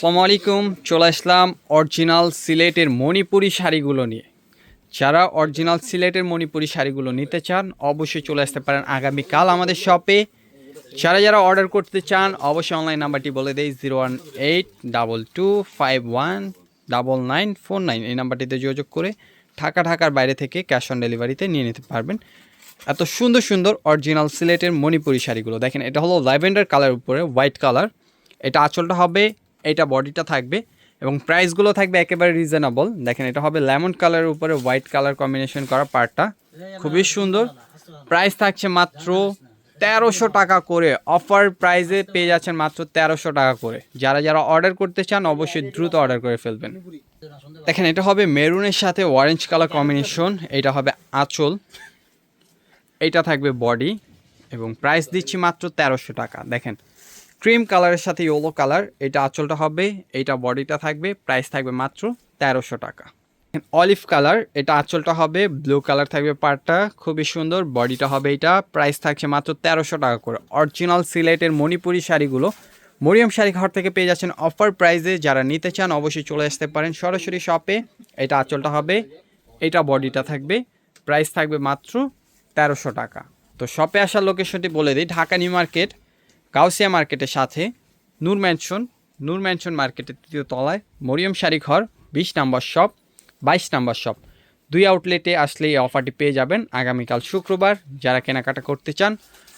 আসসালামু আলাইকুম, চলে আসলাম অরিজিনাল সিলেটের মণিপুরি শাড়িগুলো নিয়ে। যারা অরিজিনাল সিলেটের মণিপুরি শাড়িগুলো নিতে চান, অবশ্যই চলে আসতে পারেন আগামীকাল আমাদের শপে যারা যারা অর্ডার করতে চান, অবশ্যই অনলাইন নাম্বারটি বলে দেয় zero one eight double two five one double nine four nine এই নাম্বারটিতে যোগাযোগ করে ঢাকা, ঢাকার বাইরে থেকে ক্যাশ অন ডেলিভারিতে নিয়ে নিতে পারবেন। এত সুন্দর সুন্দর অরিজিনাল সিলেটের মণিপুরি শাড়িগুলো। দেখেন, এটা হলো ল্যাভেন্ডার কালার উপরে হোয়াইট কালার এটা আঁচলটা হবে এটা বডিটা থাকবে এবং প্রাইসগুলো থাকবে একেবারে রিজনেবল। দেখেন, এটা হবে লেমন কালারের উপরে হোয়াইট কালার কম্বিনেশন করা পার্টটা। খুবই সুন্দর। প্রাইস থাকছে মাত্র তেরোশো টাকা করে। অফার প্রাইসে পেয়ে যাচ্ছেন মাত্র তেরোশো টাকা করে। যারা যারা অর্ডার করতে চান, অবশ্যই দ্রুত অর্ডার করে ফেলবেন। দেখেন, এটা হবে মেরুনের সাথে অরেঞ্জ কালার কম্বিনেশন এটা হবে আঁচল। এইটা থাকবে বডি এবং প্রাইস দিচ্ছি মাত্র তেরোশো টাকা। দেখেন ক্রিম কালারের সাথে ইয়েলো কালার এটা আঁচলটা হবে, এইটা বডিটা থাকবে প্রাইস থাকবে মাত্র তেরোশো টাকা। অলিভ কালার এটা আঁচলটা হবে ব্লু কালার থাকবে পার্টটা খুবই সুন্দর বডিটা হবে এটা প্রাইস থাকছে মাত্র তেরোশো টাকা করে। অরিজিনাল সিলেটের মণিপুরি শাড়িগুলো, মরিয়াম শাড়ি ঘর থেকে পেয়ে যাচ্ছেন অফার প্রাইসে যারা নিতে চান অবশ্যই চলে আসতে পারেন সরাসরি শপে এটা আঁচলটা হবে এটা বডিটা থাকবে প্রাইস থাকবে মাত্র তেরোশো টাকা। তো শপে আসার লোকেশনটি বলে দিই, ঢাকা নিউ মার্কেট গাউসিয়া মার্কেটের সাথে নূর ম্যানশন নূর ম্যানশন মার্কেটের তৃতীয় তলায় মরিয়ম শাড়ি ঘর, বিশ নাম্বার শপ, বাইশ নাম্বার শপ। দুই আউটলেটে আসলে এই অফারটি পেয়ে যাবেন আগামীকাল শুক্রবার। যারা কেনাকাটা করতে চান,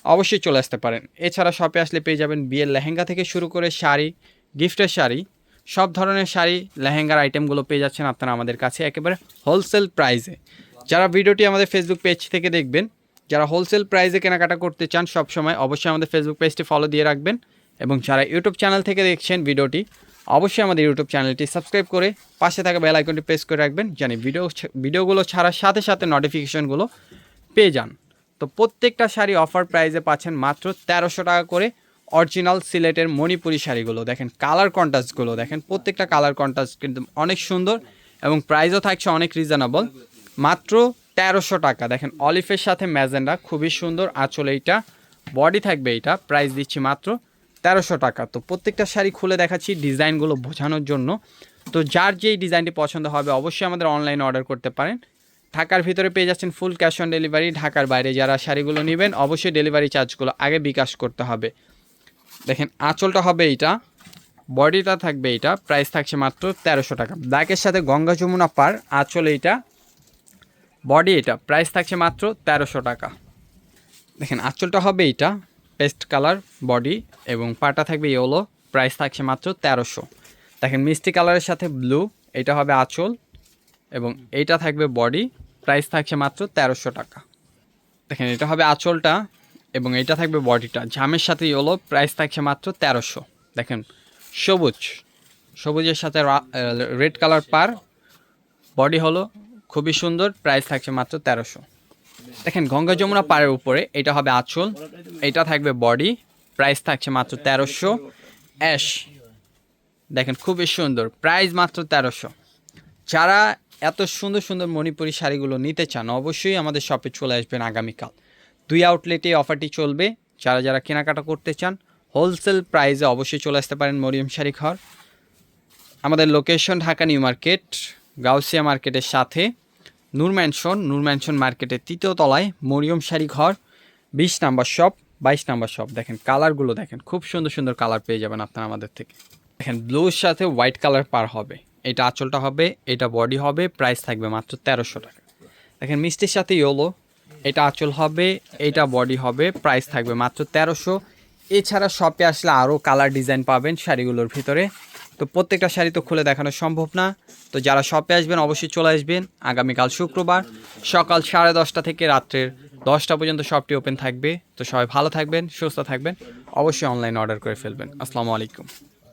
অবশ্যই চলে আসতে পারেন। এছাড়া শপে আসলে পেয়ে যাবেন বিয়ের লেহেঙ্গা থেকে শুরু করে শাড়ি, গিফটের শাড়ি, সব ধরনের শাড়ি, লেহেঙ্গার আইটেমগুলো পেয়ে যাচ্ছেন আপনারা আমাদের কাছে একেবারে হোলসেল প্রাইসে যারা ভিডিওটি আমাদের ফেসবুক পেজ থেকে দেখবেন যারা হোলসেল প্রাইসে কেনাকাটা করতে চান সব সময় অবশ্যই আমাদের ফেসবুক পেজটি ফলো দিয়ে রাখবেন এবং যারা ইউটিউব চ্যানেল থেকে দেখছেন ভিডিওটি, অবশ্যই আমাদের ইউটিউব চ্যানেলটি সাবস্ক্রাইব করে পাশে থাকা বেল আইকনটি প্রেস করে রাখবেন জানি ভিডিও ভিডিওগুলো ছাড়ার সাথে সাথে নোটিফিকেশনগুলো পেয়ে যান। তো প্রত্যেকটা শাড়ি অফার প্রাইসে পাচ্ছেন মাত্র তেরোশো টাকা করে অরিজিনাল সিলেটের মণিপুরি শাড়িগুলো। দেখেন কালার কন্ট্রাস্টগুলো দেখেন প্রত্যেকটা কালার কন্ট্রাস্ট কিন্তু অনেক সুন্দর এবং প্রাইসও থাকছে অনেক রিজনেবল মাত্র তেরোশো টাকা। দেখেন, অলিফের সাথে ম্যাজেন্ডা, খুবই সুন্দর আঁচল এইটা। বডি থাকবে এইটা প্রাইস দিচ্ছি মাত্র তেরোশো টাকা। তো প্রত্যেকটা শাড়ি খুলে দেখাচ্ছি ডিজাইনগুলো বোঝানোর জন্য। তো যার যেই ডিজাইনটি পছন্দ হবে, অবশ্যই আমাদের অনলাইনে অর্ডার করতে পারেন। ঢাকার ভিতরে পেয়ে যাচ্ছেন ফুল ক্যাশ অন ডেলিভারি ঢাকার বাইরে যারা শাড়িগুলো নেবেন, অবশ্যই ডেলিভারি চার্জগুলো আগে বিকাশ করতে হবে। দেখেন, আঁচলটা হবে এইটা বডিটা থাকবে এইটা প্রাইস থাকছে মাত্র তেরোশো টাকা। ব্ল্যাকের সাথে গঙ্গা যমুনা পার, আঁচল এইটা বডি এটা প্রাইস থাকছে মাত্র তেরোশো টাকা। দেখেন, আঁচলটা হবে এইটা পেস্ট কালার বডি এবং পাটা থাকবে ইয়েলো প্রাইস থাকছে মাত্র তেরোশো। দেখেন, মিষ্টি কালারের সাথে ব্লু এটা হবে আঁচল, এবং এইটা থাকবে বডি প্রাইস থাকছে মাত্র তেরোশো টাকা। দেখেন, এটা হবে আঁচলটা, এবং এটা থাকবে বডিটা ঝামের সাথে ইয়েলো প্রাইস থাকছে মাত্র তেরোশো। দেখেন, সবুজ, সবুজের সাথে রেড কালার পার বডি হলো খুবই সুন্দর প্রাইস থাকছে মাত্র তেরোশো। দেখেন, গঙ্গা যমুনা পাড়ের উপরে, এটা হবে আঁচল, এটা থাকবে বডি প্রাইস থাকছে মাত্র তেরোশো। অ্যাশ দেখেন, খুবই সুন্দর প্রাইস মাত্র তেরোশো। যারা এত সুন্দর সুন্দর মণিপুরি শাড়িগুলো নিতে চান, অবশ্যই আমাদের শপে চলে আসবেন আগামীকাল। দুই আউটলেটে অফারটি চলবে। যারা যারা কেনাকাটা করতে চান হোলসেল প্রাইসে অবশ্যই চলে আসতে পারেন মরিয়ম শাড়ি ঘর আমাদের location Dhaka new market, Gausia মার্কেটের সাথে। নূর ম্যানশন নূর ম্যানশন মার্কেটের তৃতীয় তলায় মরিয়ম শাড়ি ঘর বিশ নাম্বার শপ, বাইশ নাম্বার শপ। দেখেন কালারগুলো দেখেন, খুব সুন্দর সুন্দর কালার পেয়ে যাবেন আপনারা আমাদের থেকে। দেখেন ব্লুর সাথে হোয়াইট কালার পার হবে। এটা আঁচলটা হবে, এটা বডি হবে, প্রাইস থাকবে মাত্র তেরোশো টাকা। দেখেন মিষ্টির সাথে ইয়োলো, এটা আঁচল হবে, এটা বডি হবে, প্রাইস থাকবে মাত্র তেরোশো। এছাড়া শপে আসলে আরও কালার ডিজাইন পাবেন শাড়িগুলোর ভিতরে। তো প্রত্যেকটা শাড়ি তো খুলে দেখানো সম্ভব না। তো যারা শপে আসবেন, অবশ্যই চলে আসবেন। আগামীকাল শুক্রবার সকাল সাড়ে দশটা থেকে রাত্রের দশটা পর্যন্ত শপটি ওপেন থাকবে। তো সবাই ভালো থাকবেন, সুস্থ থাকবেন। অবশ্যই অনলাইন অর্ডার করে ফেলবেন। আসসালামু আলাইকুম।